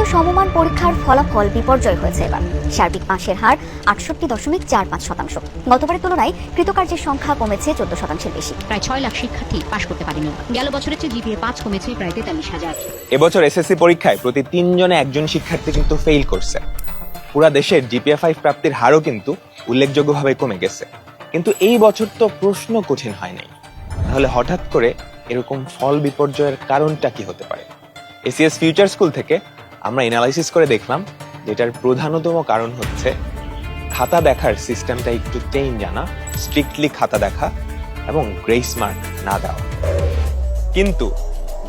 ও সমমান পরীক্ষার ফলাফল বিপর্যয় হয়েছে এবার। সার্বিক পাশের হার আটষট্টি দশমিক চার পাঁচ শতাংশ। গতবারের তুলনায় কৃতকার্যের সংখ্যা কমেছে চোদ্দ শতাংশের বেশি। প্রায় ছয় লাখ শিক্ষার্থী পাশ করতে পারেনি। গেল বছরের চেয়ে জিপিএ পাঁচ কমেছে প্রায় তেতাল্লিশ হাজার। এবছর এসএসসি পরীক্ষায় প্রতি তিনজনে একজন শিক্ষার্থী কিন্তু ফেল করছে। পুরা দেশের জিপিএ ফাইভ প্রাপ্তির হারও কিন্তু উল্লেখযোগ্যভাবে কমে গেছে। কিন্তু এই বছর তো প্রশ্ন কঠিন হয় নাই তাহলে হঠাৎ করে এরকম ফল বিপর্যয়ের কারণটা কি হতে পারে? এসিএস ফিউচার স্কুল থেকে আমরা এনালাইসিস করে দেখলাম যেটার প্রধানতম কারণ হচ্ছে খাতা দেখার সিস্টেমটা একটু চেঞ্জ জানা স্ট্রিক্টলি খাতা দেখা এবং গ্রেস মার্ক না দেওয়া। কিন্তু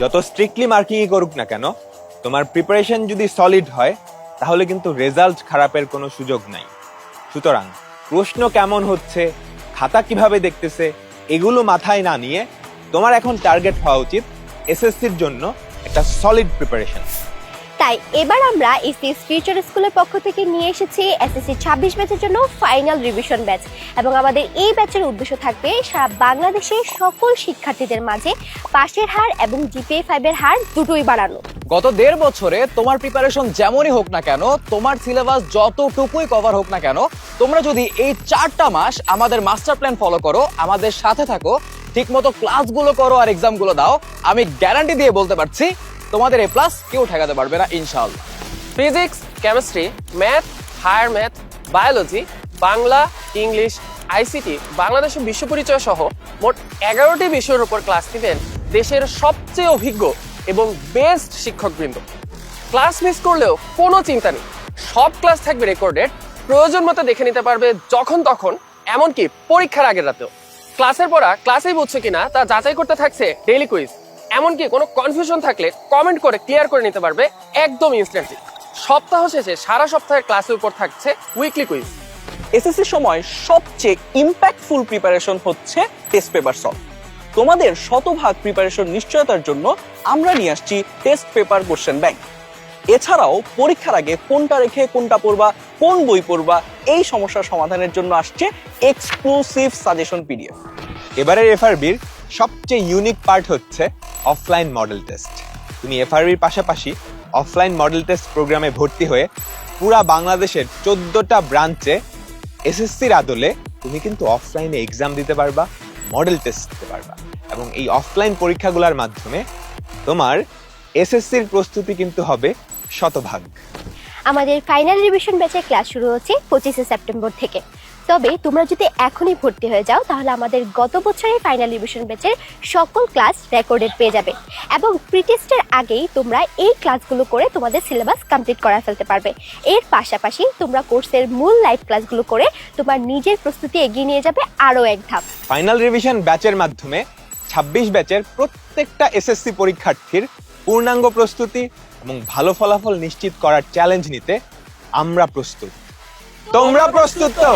যত স্ট্রিক্টলি মার্কিংই করুক না কেন, তোমার প্রিপারেশন যদি সলিড হয়, তাহলে কিন্তু রেজাল্ট খারাপের কোনো সুযোগ নাই। সুতরাং প্রশ্ন কেমন হচ্ছে, খাতা কীভাবে দেখতেছে, এগুলো মাথায় না নিয়ে তোমার এখন টার্গেট হওয়া উচিত এসএসসির জন্য একটা সলিড প্রিপারেশন তাই এবার আমরা এসএস ফিউচার স্কুলের পক্ষ থেকে নিয়ে এসেছি এসএসসি ছাব্বিশ ব্যাচের জন্য ফাইনাল রিভিশন ব্যাচ এবং আমাদের এই ব্যাচের উদ্দেশ্য থাকবে সারা বাংলাদেশের সকল শিক্ষার্থীদের মাঝে পাশের হার এবং জিপিএ ফাইভের হার দুটোই বাড়ানো। গত দেড় বছরে তোমার প্রিপারেশন যেমনই হোক না কেন, তোমার সিলেবাস যতটুকুই কভার হোক না কেন, তোমরা যদি এই চারটা মাস আমাদের মাস্টার প্ল্যান ফলো করো, আমাদের সাথে থাকো, ঠিকমতো ক্লাসগুলো করো আর এক্সামগুলো দাও, আমি গ্যারান্টি দিয়ে বলতে পারছি তোমাদের এ প্লাস কেউ ঠেকাতে পারবে না, ইনশাআল্লাহ। Physics chemistry math higher math biology Bangla English ICT বাংলাদেশের বিশ্ব পরিচয় সহ মোট এগারোটি বিষয়ের উপর ক্লাস নেবেন দেশের সবচেয়ে অভিজ্ঞ এবং বেস্ট শিক্ষকবৃন্দ। ক্লাস মিস করলেও কোনো চিন্তা নেই। সব ক্লাস থাকবে রেকর্ডেড প্রয়োজন মতো দেখে নিতে পারবে যখন তখন, এমনকি পরীক্ষার আগের রাতেও। ক্লাসের পড়া ক্লাসেই বুঝছ কিনা তা যাচাই করতে থাকছে ডেইলি কুইজ এমনকি কোনো কনফিউশন থাকলে কমেন্ট করে ক্লিয়ার করে নিতে পারবে একদম ইনস্ট্যান্টলি সপ্তাহ শেষে সারা সপ্তাহের ক্লাসের উপর থাকছে উইকলি কুইজ এসএসসির সময় সবচেয়ে ইম্প্যাক্টফুল প্রিপারেশন হচ্ছে টেস্ট পেপার সলভ তোমাদের শতভাগ প্রিপারেশন নিশ্চয়তার জন্য আমরা নিয়ে আসছি টেস্ট পেপার কোশ্চেন ব্যাংক এছাড়াও পরীক্ষার আগে কোনটা রেখে কোনটা পড়বা কোন বই পড়বা এই সমস্যার সমাধানের জন্য আসছে এক্সক্লুসিভ সাজেশন পিডিএফ এবারের এফআরবির সবচেয়ে ইউনিক পার্ট হচ্ছে অফলাইন মডেল টেস্ট তুমি এফআরবির পাশাপাশি অফলাইন মডেল টেস্ট প্রোগ্রামে ভর্তি হয়ে পুরা বাংলাদেশের চোদ্দটা ব্রাঞ্চে এসএসসির আদলে তুমি কিন্তু অফলাইনে এক্সাম দিতে পারবা মডেল টেস্ট দিতে পারবা। এবং এই অফলাইন পরীক্ষাগুলোর মাধ্যমে তোমার এসএসসির প্রস্তুতি কিন্তু হবে শতভাগ। আমাদের ফাইনাল রিভিশন ব্যাচের ক্লাস শুরু হচ্ছে পঁচিশে সেপ্টেম্বর থেকে। তবে তোমরা যদি এখনই ভর্তি হয়ে যাও, তাহলে আমাদের গত বছরের ফাইনাল রিভিশন ব্যাচের সকল ক্লাস রেকর্ডেড পেয়ে যাবে এবং প্রিটেস্টের আগেই তোমরা এই ক্লাসগুলো করে তোমাদের সিলেবাস কমপ্লিট করা ফেলতে পারবে। এর পাশাপাশি তোমরা কোর্সের মূল লাইভ ক্লাসগুলো করে তোমার নিজের প্রস্তুতি এগিয়ে নিয়ে যাবে আরও এক ধাপ। ফাইনাল রিভিশন ব্যাচের মাধ্যমে ছাব্বিশ ব্যাচের প্রত্যেকটা এসএসসি পরীক্ষার্থীর পূর্ণাঙ্গ প্রস্তুতি এবং ভালো ফলাফল নিশ্চিত করার চ্যালেঞ্জ নিতে আমরা প্রস্তুত। তোমরা প্রস্তুত তো?